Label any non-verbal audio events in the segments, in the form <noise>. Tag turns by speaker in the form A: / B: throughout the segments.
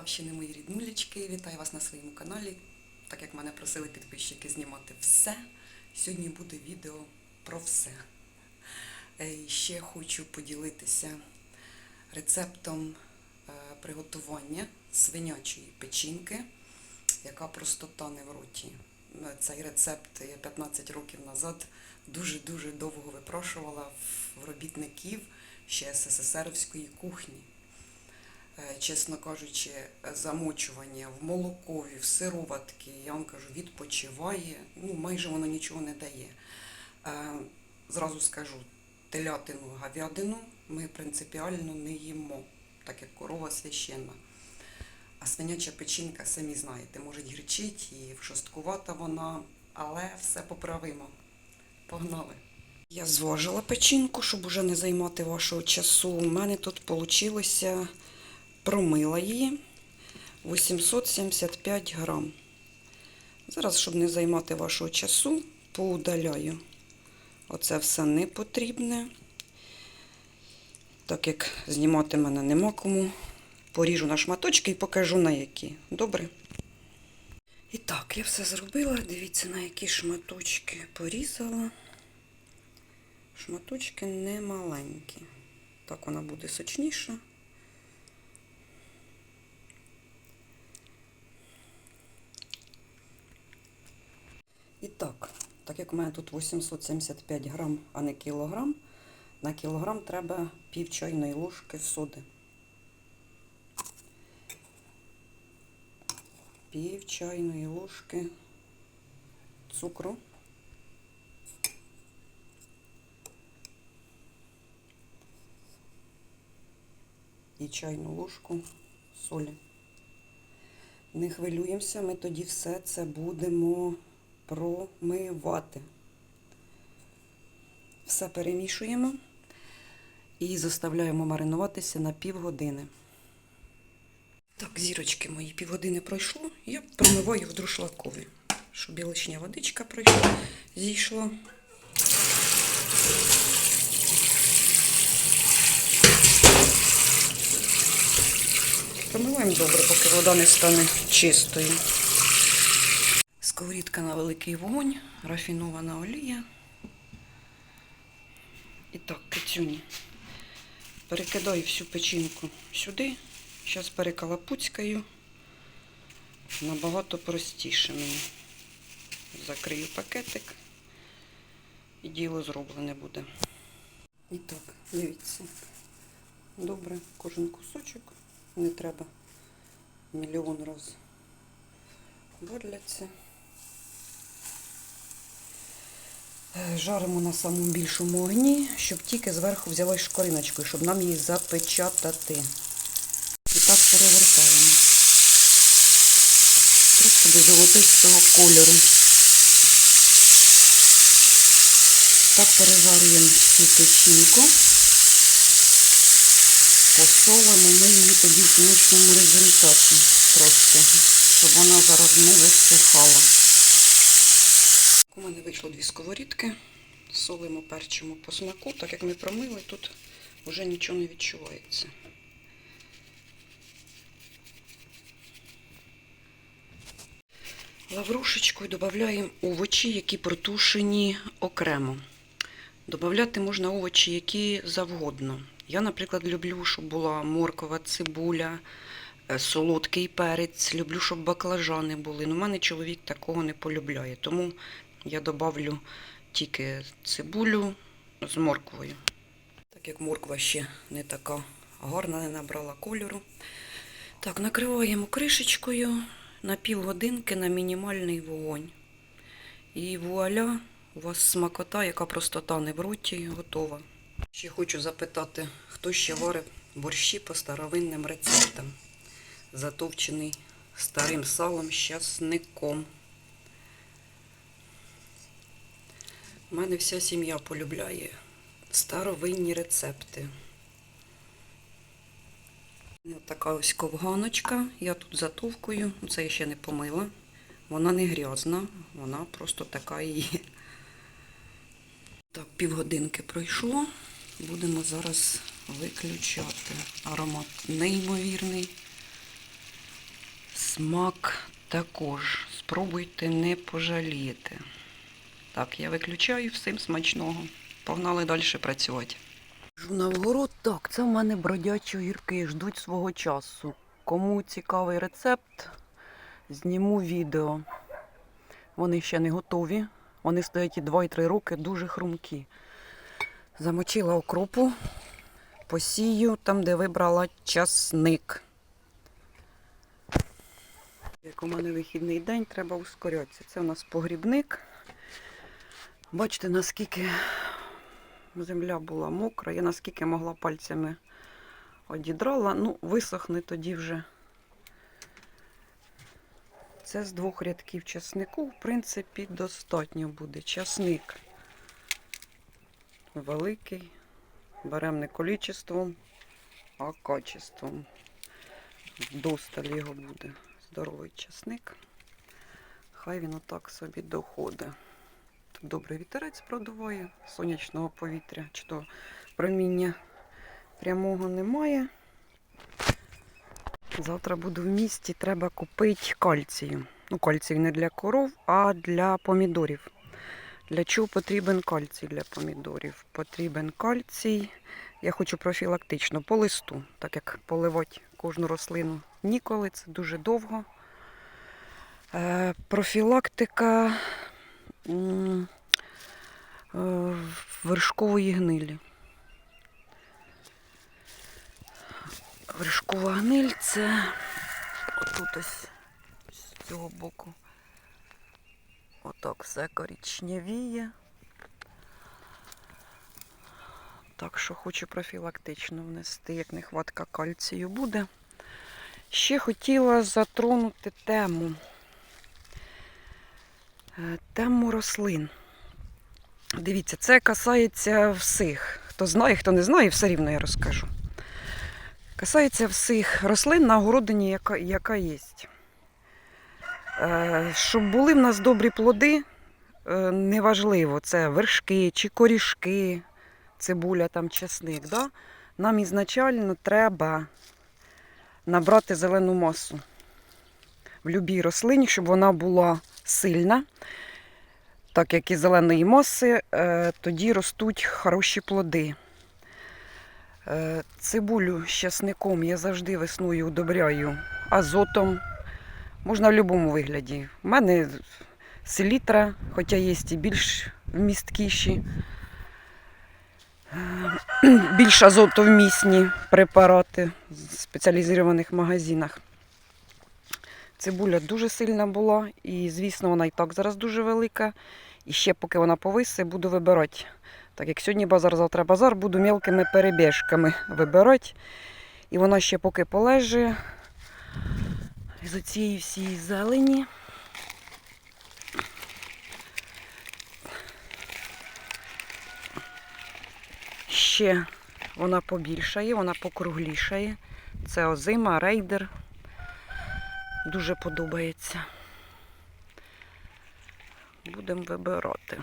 A: Полтавщини, мої ріднулечки. Вітаю вас на своєму каналі. Так як мене просили підписчики знімати все, сьогодні буде відео про все. Е, і Ще хочу поділитися рецептом е, приготування свинячої печінки, яка просто тане в роті. Е, Цей рецепт я 15 років назад дуже-дуже довго випрошувала в робітників ще СССРівської кухні. Е, чесно кажучи, замочування в молокові, в сироватки, я вам кажу, відпочиває, ну майже воно нічого не дає. Е, Зразу скажу, телятину, говядину ми принципіально не їмо, так як корова священна. А свиняча печінка, самі знаєте, може гірчить і вшосткувата вона, але все поправимо. Погнали! Я зважила печінку, щоб уже не займати вашого часу. У мене тут вийшло, промила її 875 грам. Зараз, щоб не займати вашого часу, поудаляю. Оце все не потрібне. Так як знімати мене нема кому, поріжу на шматочки і покажу на які. Добре? І так, я все зробила. Дивіться, на які шматочки порізала. Шматочки не маленькі. Так вона буде сочніша. І так, так як у мене тут 875 грам, а не кілограм, на кілограм треба пів чайної ложки соди. Пів чайної ложки цукру. І чайну ложку солі. Не хвилюємося, ми тоді все це будемо промивати. Все перемішуємо і заставляємо маринуватися на півгодини. Так, зірочки мої півгодини пройшло. Я промиваю в друшлакові, щоб і лишня водичка пройшла, зійшла. Промиваємо добре, поки вода не стане чистою. Сковорідка на великий вогонь, рафінована олія. І так, кицюні. Перекидаю всю печінку сюди. Зараз перекалапуцькаю. Набагато простіше мені. Закрию пакетик і діло зроблене буде. І так, дивіться. Добре, кожен кусочок. Не треба мільйон раз варляться. Жаримо на самому більшому огні, щоб тільки зверху взяла шкориночкою, щоб нам її запечатати. І так перевертаємо. Просто до золотистого кольору. Так пережарюємо всю печінку. Посолимо ми її тоді в кінечному результаті просто, щоб вона зараз не висихала. У мене вийшло дві сковорідки. Солимо, перчимо по смаку, так як ми промили, тут вже нічого не відчувається. Лаврушечкою додаємо овочі, які протушені окремо. Добавляти можна овочі, які завгодно. Я, наприклад, люблю, щоб була моркова, цибуля, е, солодкий перець, люблю, щоб баклажани були. Ну, мене чоловік такого не полюбляє, тому я добавлю тільки цибулю з морквою. Так як морква ще не така гарна, не набрала кольору. Так, накриваємо кришечкою на півгодинки на мінімальний вогонь. І вуаля, у вас смакота, яка просто тане в роті, готова. Ще хочу запитати, хто ще варив борщі по старовинним рецептам, затовчений старим салом з часником. У мене вся сім'я полюбляє старовинні рецепти. Така ось ковганочка. Я тут затовкую. Це я ще не помила. Вона не грязна, вона просто така і є. Так, півгодинки пройшло. Будемо зараз виключати. Аромат неймовірний. Смак також. Спробуйте не пожалієте. Так, я виключаю всім смачного. Погнали далі працювати. Жу на вгород. Так, це в мене бродячі огірки, ждуть свого часу. Кому цікавий рецепт, зніму відео. Вони ще не готові. Вони стоять і 2-3 роки, дуже хрумкі. Замочила окропу, посію там, де вибрала часник. Як у мене вихідний день, треба ускорятися. Це у нас погрібник. Бачите, наскільки земля була мокра, я наскільки могла пальцями одідрала. Ну, висохне тоді вже. Це з двох рядків часнику, в принципі, достатньо буде. Часник великий. Беремо не количеством, а качеством. Досталь його буде. Здоровий часник. Хай він отак собі доходить. Добрий вітерець продуває, сонячного повітря, чи то проміння прямого немає. Завтра буду в місті, треба купити кальцію. Ну, кальцій не для коров, а для помідорів. Для чого потрібен кальцій для помідорів? Потрібен кальцій. Я хочу профілактично по листу, так як поливати кожну рослину ніколи, це дуже довго. Е, профілактика вершкової гнилі. Вершкова гниль це отут ось з цього боку. Отак все коричневіє. Так що хочу профілактично внести, як нехватка кальцію буде. Ще хотіла затронути тему. Е, Тему рослин. Дивіться, це касається всіх. Хто знає, хто не знає, все рівно я розкажу. Касається всіх рослин на огородині, яка, яка є. Е, Щоб були в нас добрі плоди, е, неважливо, це вершки чи корішки, цибуля, там чесник. Да? Нам ізначально треба набрати зелену масу в будь-якій рослині, щоб вона була сильна. Так як і зеленої маси, е, тоді ростуть хороші плоди. Е, Цибулю з часником я завжди весною удобряю азотом. Можна в будь-якому вигляді. У мене селітра, хоча є і більш вмісткіші, Е, <clears throat> більш азотовмісні препарати в спеціалізованих магазинах. Цибуля дуже сильна була, і, звісно, вона і так зараз дуже велика. І ще поки вона повисе, буду вибирати. Так як сьогодні базар, завтра базар, буду мілкими перебіжками вибирати. І вона ще поки полежить з цієї всієї зелені. Ще вона побільшає, вона покруглішає. Це озима, рейдер. Дуже подобається. Будемо вибирати.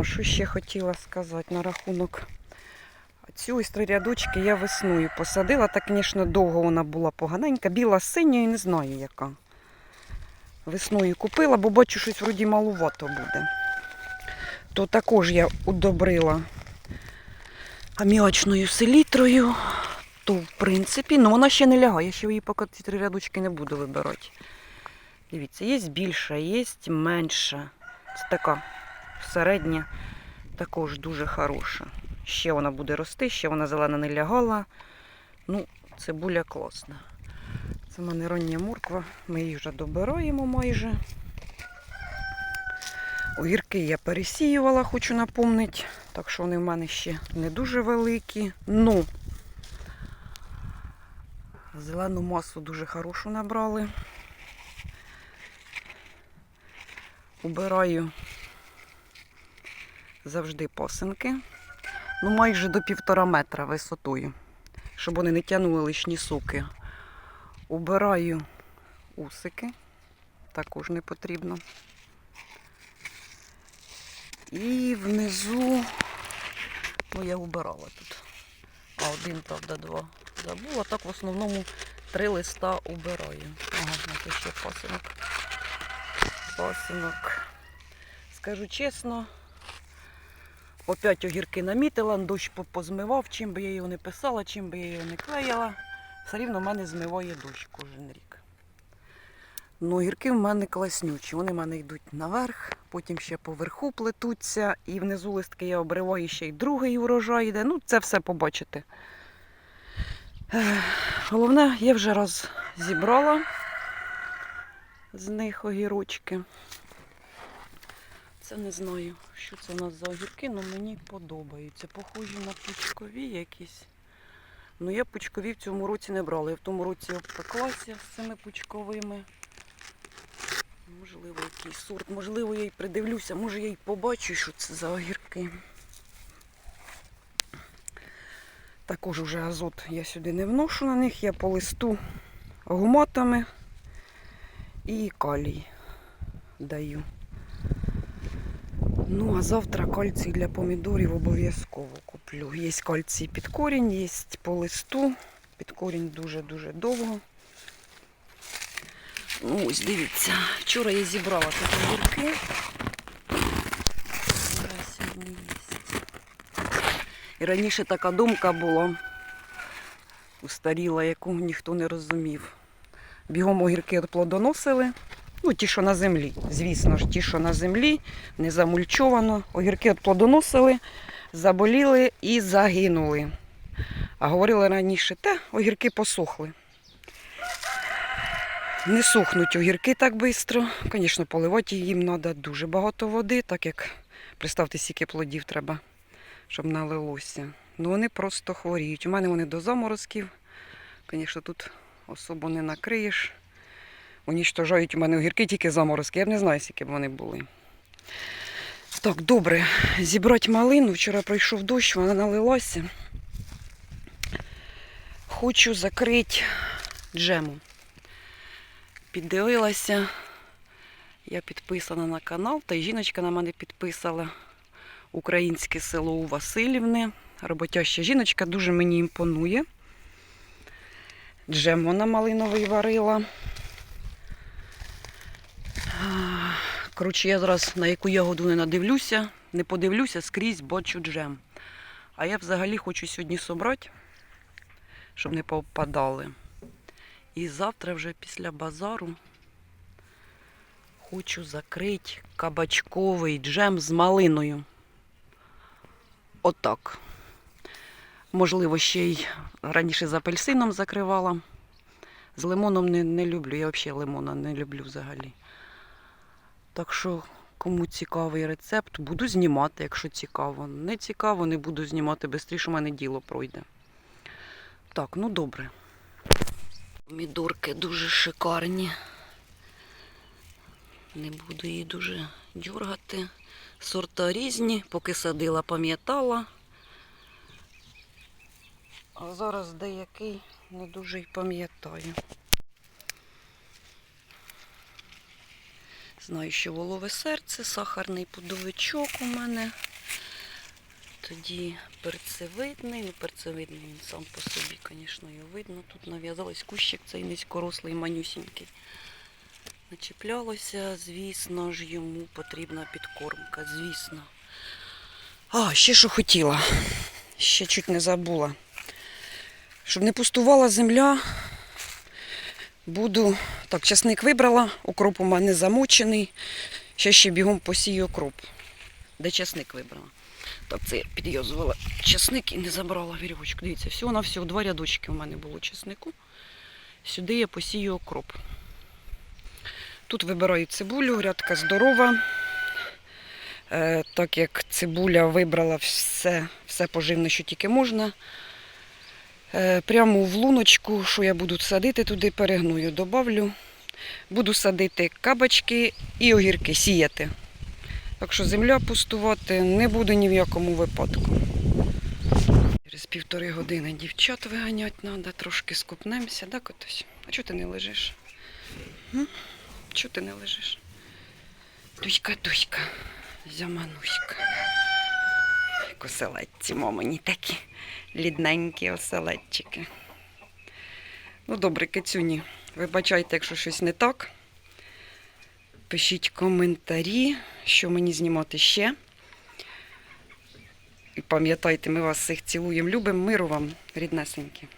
A: А що ще хотіла сказати на рахунок. Цю ось три рядочки я весною посадила. Так, звісно, довго вона була поганенька. Біла з синьою, не знаю яка. Весною купила, бо бачу, щось вроді малувато буде. То також я удобрила аміачною селітрою. То, в принципі, ну вона ще не лягає, ще її поки ці три рядочки не буду вибирати. Дивіться, є більша, є менша. Це така середня, також дуже хороша. Ще вона буде рости, ще вона зелена не лягала. Ну, цибуля класна. Це в мене рання морква, ми її вже добираємо майже. Огірки я пересіювала, хочу напомнити. Так що вони в мене ще не дуже великі. Ну, зелену масу дуже хорошу набрали. Убираю завжди посинки. Ну, майже до півтора метра висотою, щоб вони не тягнули лишні суки. Убираю усики, також не потрібно. І внизу, ну я убирала тут. А один, правда, два забула. Так в основному три листа убираю. Ага, це ще пасинок. Пасинок. Скажу чесно, опять огірки намітила, дощ позмивав, чим би я його не писала, чим би я його не клеїла. Все рівно в мене змиває дощ кожен рік. Ну, огірки в мене класнючі. Вони в мене йдуть наверх, потім ще поверху плетуться, і внизу листки я обриваю ще й другий урожай йде. Ну, це все побачите. Головне, я вже раз зібрала з них огірочки. Це не знаю, що це у нас за огірки, але мені подобаються. Похожі на пучкові якісь. Ну, я пучкові в цьому році не брала. Я в тому році обпеклася з цими пучковими. Можливо, якийсь сорт, можливо, я й придивлюся, може я й побачу, що це за огірки. Також уже азот я сюди не вношу на них, я по листу гуматами і калій даю. Ну, а завтра кальцій для помідорів обов'язково куплю. Є кальцій під корінь, є по листу. Під корінь дуже-дуже довго. Ну, ось дивіться, вчора я зібрала тут огірки. Зараз сьогодні є. І раніше така думка була устаріла, яку ніхто не розумів. Бігом огірки плодоносили. Ну, ті, що на землі. Звісно ж, ті, що на землі, не замульчовано. Огірки плодоносили, заболіли і загинули. А говорили раніше, те, огірки посохли. Не сохнуть огірки так швидко. Звісно, поливати їм треба дуже багато води, так як представте, скільки плодів треба, щоб налилося. Ну вони просто хворіють. У мене вони до заморозків. Звісно, тут особо не накриєш. Уніштожають у мене огірки тільки заморозки. Я б не знаю, скільки б вони були. Так, добре. Зібрати малину. Вчора пройшов дощ, вона налилася. Хочу закрити джему. Піддивилася. Я підписана на канал, та й жіночка на мене підписала. Українське село у Васильівни. Роботяща жіночка дуже мені імпонує. Джем вона малиновий варила. Коротше, я зараз на яку ягоду не надивлюся, не подивлюся, скрізь бачу джем. А я взагалі хочу сьогодні собрати, щоб не повпадали. І завтра вже після базару хочу закрити кабачковий джем з малиною. Отак. Можливо, ще й раніше з апельсином закривала. З лимоном не, не люблю. Я взагалі лимона не люблю взагалі. Так що, кому цікавий рецепт, буду знімати, якщо цікаво. Не цікаво, не буду знімати, швидше у мене діло пройде. Так, ну добре. Помідорки дуже шикарні. Не буду її дуже дергати. Сорта різні, поки садила, пам'ятала. А зараз деякий не дуже й пам'ятаю. Знаю, що волове серце, сахарний пудовичок у мене. Тоді перцевидний, ну перцевидний він сам по собі, звісно, його видно. Тут нав'язались кущик цей низькорослий, манюсінький. Начіплялося, звісно ж, йому потрібна підкормка, звісно. А, ще що хотіла. Ще чуть не забула. Щоб не пустувала земля, буду. Так, часник вибрала, укроп у мене замочений. Ще ще бігом посію окроп. Де часник вибрала. Так, це я підв'язувала часник і не забрала вірьовочку. Дивіться, всього на всього два рядочки у мене було часнику. Сюди я посію окроп. Тут вибираю цибулю, грядка здорова. Е, так як цибуля вибрала все, все поживне, що тільки можна. Е, прямо в луночку, що я буду садити, туди перегную, добавлю. Буду садити кабачки і огірки, сіяти. Так що земля пустувати не буду ні в якому випадку. Через півтори години дівчат виганяти треба, трошки скупнемося, да, котось? А чого ти не лежиш? Чого ти не лежиш? Дуська, дуська, зямануська. Оселедці, мамині такі лідненькі оселедчики. Ну, добре, кицюні. Вибачайте, якщо щось не так. Пишіть коментарі, що мені знімати ще. І пам'ятайте, ми вас всіх цілуємо, любимо, миру вам, ріднесенькі.